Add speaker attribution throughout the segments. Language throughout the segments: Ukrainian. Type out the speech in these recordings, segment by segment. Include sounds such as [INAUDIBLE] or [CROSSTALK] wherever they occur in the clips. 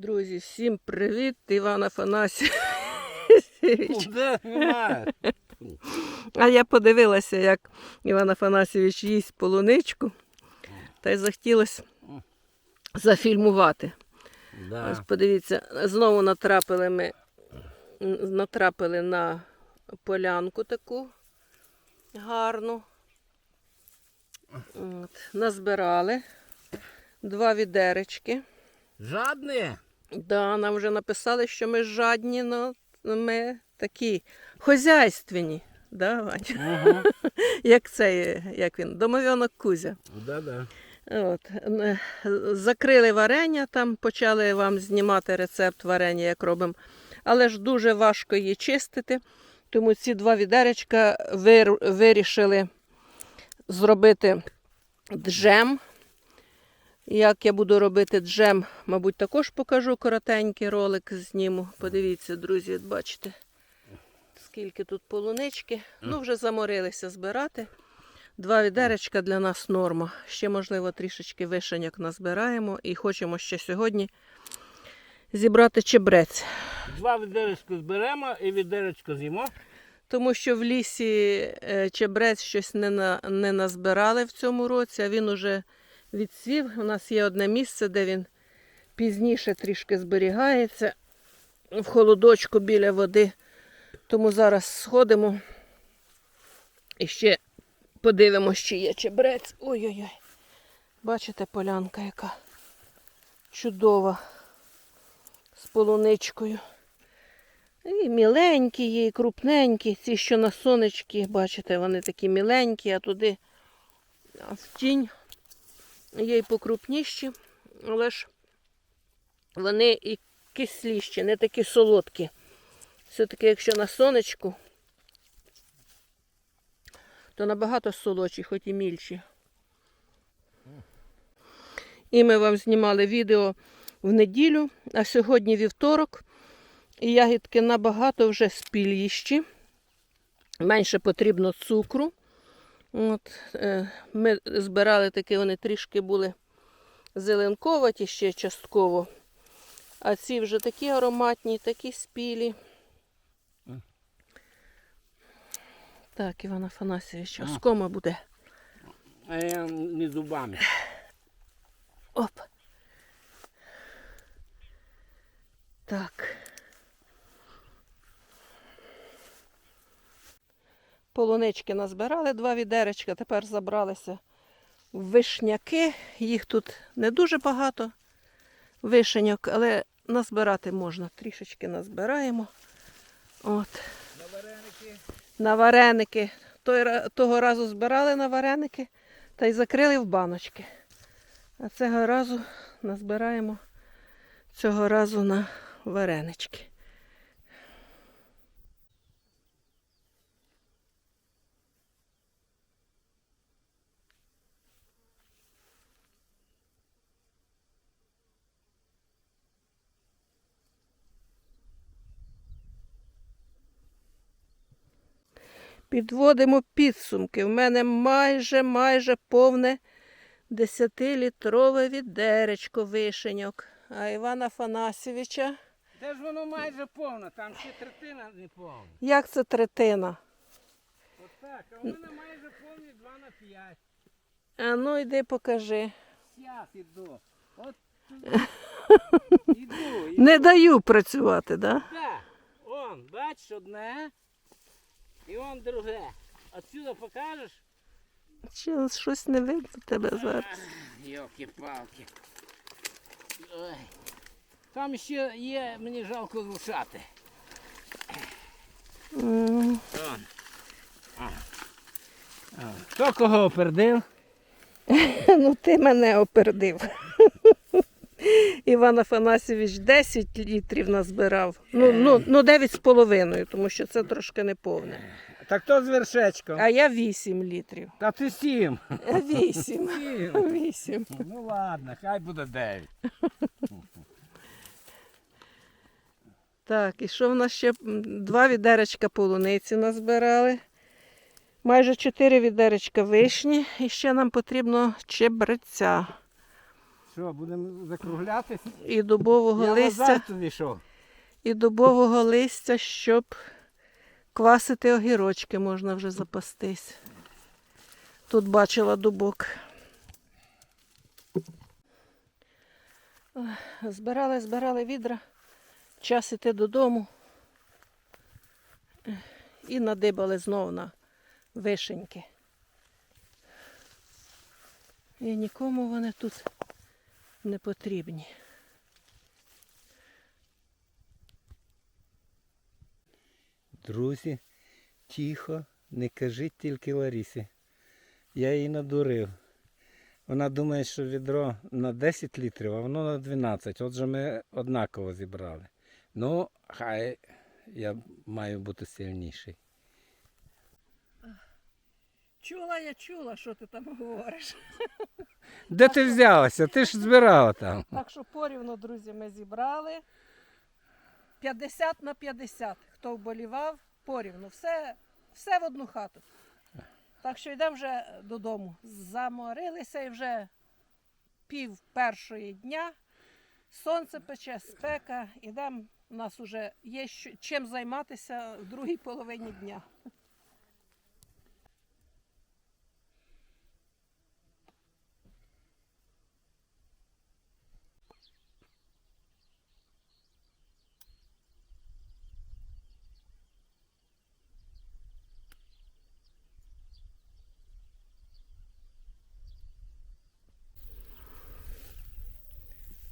Speaker 1: Друзі, всім привіт! Іван Афанасійович.
Speaker 2: Де?
Speaker 1: А я подивилася, як Іван Афанасійович їсть полуничку, та й захотілося зафільмувати. Ось подивіться, знову натрапили ми натрапили на полянку таку гарну. От, назбирали два відеречки.
Speaker 2: Жадне?
Speaker 1: Да, нам вже написали, що ми жадні, але ми такі хозяйственні. Да, Вань?
Speaker 2: Ага. [LAUGHS]
Speaker 1: Як це, як він, домов'янок Кузя.
Speaker 2: Да-да.
Speaker 1: От. Закрили варення, там почали вам знімати рецепт варення, як робимо. Але ж дуже важко її чистити. Тому ці два відеречка вир- вирішили зробити джем. Як я буду робити джем, мабуть, також покажу коротенький ролик зніму. Подивіться, друзі, бачите, скільки тут полунички. Ну, вже заморилися збирати. Два відеречка для нас норма. Ще, можливо, трішечки вишеньок назбираємо і хочемо ще сьогодні зібрати чебрець.
Speaker 2: Два відеречка зберемо і відеречко з'їмо.
Speaker 1: Тому що в лісі е, чебрець щось не, на, не назбирали в цьому році, а він уже відсвів. У нас є одне місце, де він пізніше трішки зберігається в холодочку біля води. Тому зараз сходимо і ще подивимося, чи є чебрець. Ой-ой-ой. Бачите, полянка яка чудова з полуничкою. І міленькі є, і крупненькі. Ці, що на сонечки, бачите, вони такі міленькі, а туди в тінь є й покрупніші, але ж вони і кисліші, не такі солодкі. Все-таки, якщо на сонечку, то набагато солодші, хоч і мільші. І ми вам знімали відео в неділю, а сьогодні вівторок. І ягідки набагато вже спіліші, менше потрібно цукру. От, е, ми збирали такі, вони трішки були зеленковаті ще частково. А ці вже такі ароматні, такі спілі. Так, Іван Афанасьович, оскома буде.
Speaker 2: А я не зубами.
Speaker 1: Оп. Так. Полунички назбирали два відеречка, тепер забралися в вишняки. Їх тут не дуже багато вишеньок, але назбирати можна. Трішечки назбираємо. От.
Speaker 2: На вареники.
Speaker 1: На вареники. Того разу збирали на вареники та й закрили в баночки. А цього разу назбираємо цього разу на варенички. Підводимо підсумки. В мене майже майже повне 10-літрове відеречко вишеньок. А Івана Афанасьовича,
Speaker 2: Де ж воно майже повне, там ще третина не повна.
Speaker 1: як це третина?
Speaker 2: Отак, а в мене майже повні 2 на 5.
Speaker 1: А ну йди покажи.
Speaker 2: Зараз іду. От. Іду, [LAUGHS] іду.
Speaker 1: Не даю працювати, да?
Speaker 2: Так, он, бачиш одне. І он друге. Отсюда покажеш?
Speaker 1: Чи щось не видно тебе зараз?
Speaker 2: Йолки-палки. Ой. Там ще є, мені жалко. А. А. Хто кого опердив? [LAUGHS]
Speaker 1: Ну ти мене опердив. [LAUGHS] Іван Афанасьович 10 літрів назбирав. Ну, ну, ну 9 з половиною, тому що це трошки не повне.
Speaker 2: Так то з вершечком.
Speaker 1: А я 8 літрів.
Speaker 2: Та ти сім.
Speaker 1: 8.
Speaker 2: Сім. [LAUGHS]
Speaker 1: 8.
Speaker 2: Ну ладно, хай буде дев'ять. [LAUGHS]
Speaker 1: Так, і що в нас ще? Два відеречка полуниці назбирали. Майже чотири відеречка вишні. І ще нам потрібно чебреця.
Speaker 3: Що, будемо закруглятись?
Speaker 1: І дубового
Speaker 3: Я
Speaker 1: листя. і дубового листя, щоб квасити огірочки можна вже запастись. Тут бачила дубок. Збирали, збирали відра. Час іти додому. І надибали знов на вишеньки. І нікому вони тут не потрібні.
Speaker 2: Друзі, тихо, не кажіть тільки Ларісі. Я її надурив. Вона думає, що відро на 10 літрів, а воно на 12. Отже, ми однаково зібрали. Ну, хай я маю бути сильніший.
Speaker 1: Чула, я чула, що ти там говориш.
Speaker 2: Де ти взялася? Ти ж збирала там.
Speaker 1: Так що порівну, друзі, ми зібрали. 50 на 50. Хто вболівав, порівну. Все, все в одну хату. Так що йдемо вже додому. Заморилися і вже пів першої дня. Сонце пече, спека. Ідемо. У нас вже є чим займатися в другій половині дня.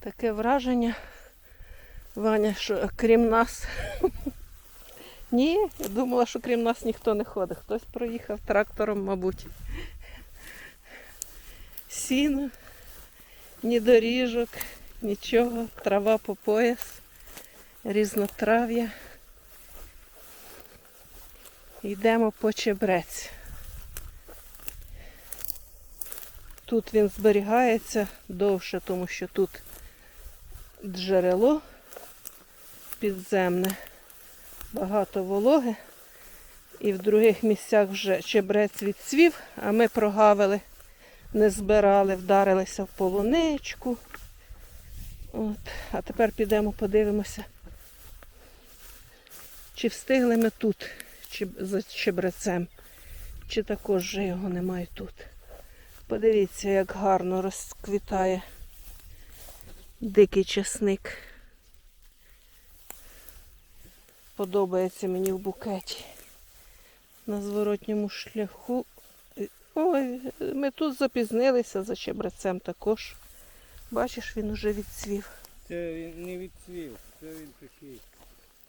Speaker 1: Таке враження, Ваня, що крім нас. Ні, я думала, що крім нас ніхто не ходить. Хтось проїхав трактором, мабуть. Сіно, ні доріжок, нічого, трава по пояс, різнотрав'я. Йдемо по чебрець. Тут він зберігається довше, тому що тут джерело підземне, багато вологи. І в других місцях вже чебрець відцвів, а ми прогавили, не збирали, вдарилися в полуничку. От. А тепер підемо подивимося, чи встигли ми тут за чебрецем, чи також вже його немає тут. Подивіться, як гарно розквітає дикий чесник. Подобається мені в букеті. На зворотньому шляху. Ой, ми тут запізнилися за чебрецем також. Бачиш, він уже відцвів.
Speaker 2: Це він не відцвів, це він такий.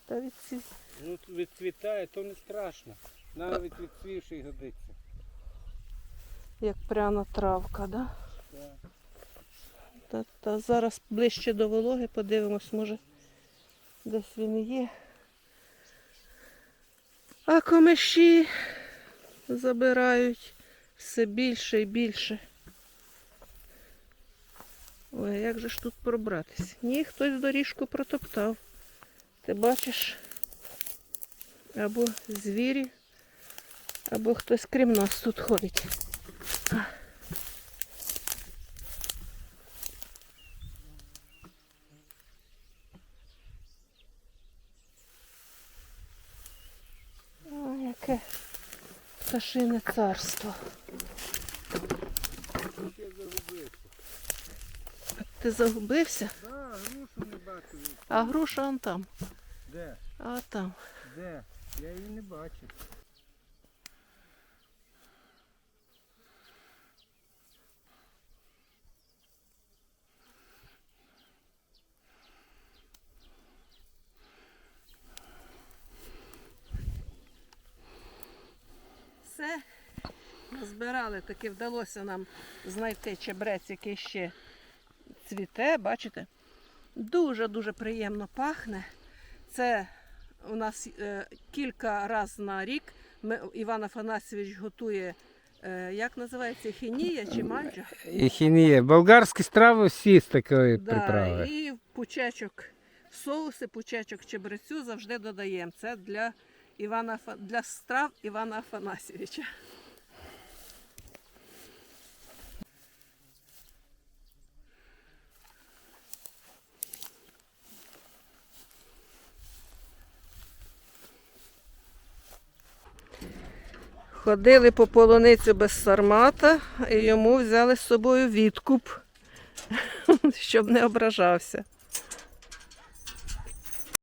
Speaker 1: Та відцвів.
Speaker 2: Ну, відцвітає, то не страшно. Навіть відцвівший годиться.
Speaker 1: Як пряна травка, да?
Speaker 2: Так.
Speaker 1: Та, та зараз ближче до вологи подивимось, може десь він є. А комиші забирають все більше і більше. Ой, як же ж тут пробратися? Ні, хтось доріжку протоптав. Ти бачиш? Або звірі, або хтось крім нас тут ходить. Пташине царство. Ти загубився?
Speaker 2: Так, грушу не бачу.
Speaker 1: А груша он там.
Speaker 2: Де?
Speaker 1: А там.
Speaker 2: Де? Я її не бачу.
Speaker 1: Збирали, таки вдалося нам знайти чебрець, який ще цвіте, бачите? Дуже-дуже приємно пахне. Це у нас е, кілька разів на рік ми, Іван Афанасьович готує, е, як називається, хінія чи манджа?
Speaker 2: Хінія. Болгарські страви всі з такої
Speaker 1: Да,
Speaker 2: приправи.
Speaker 1: і пучечок соуси, пучечок чебрецю завжди додаємо. Це для, Івана, для страв Івана Афанасьовича. Ходили по полуницю без сармата, і йому взяли з собою відкуп, [LAUGHS] щоб не ображався.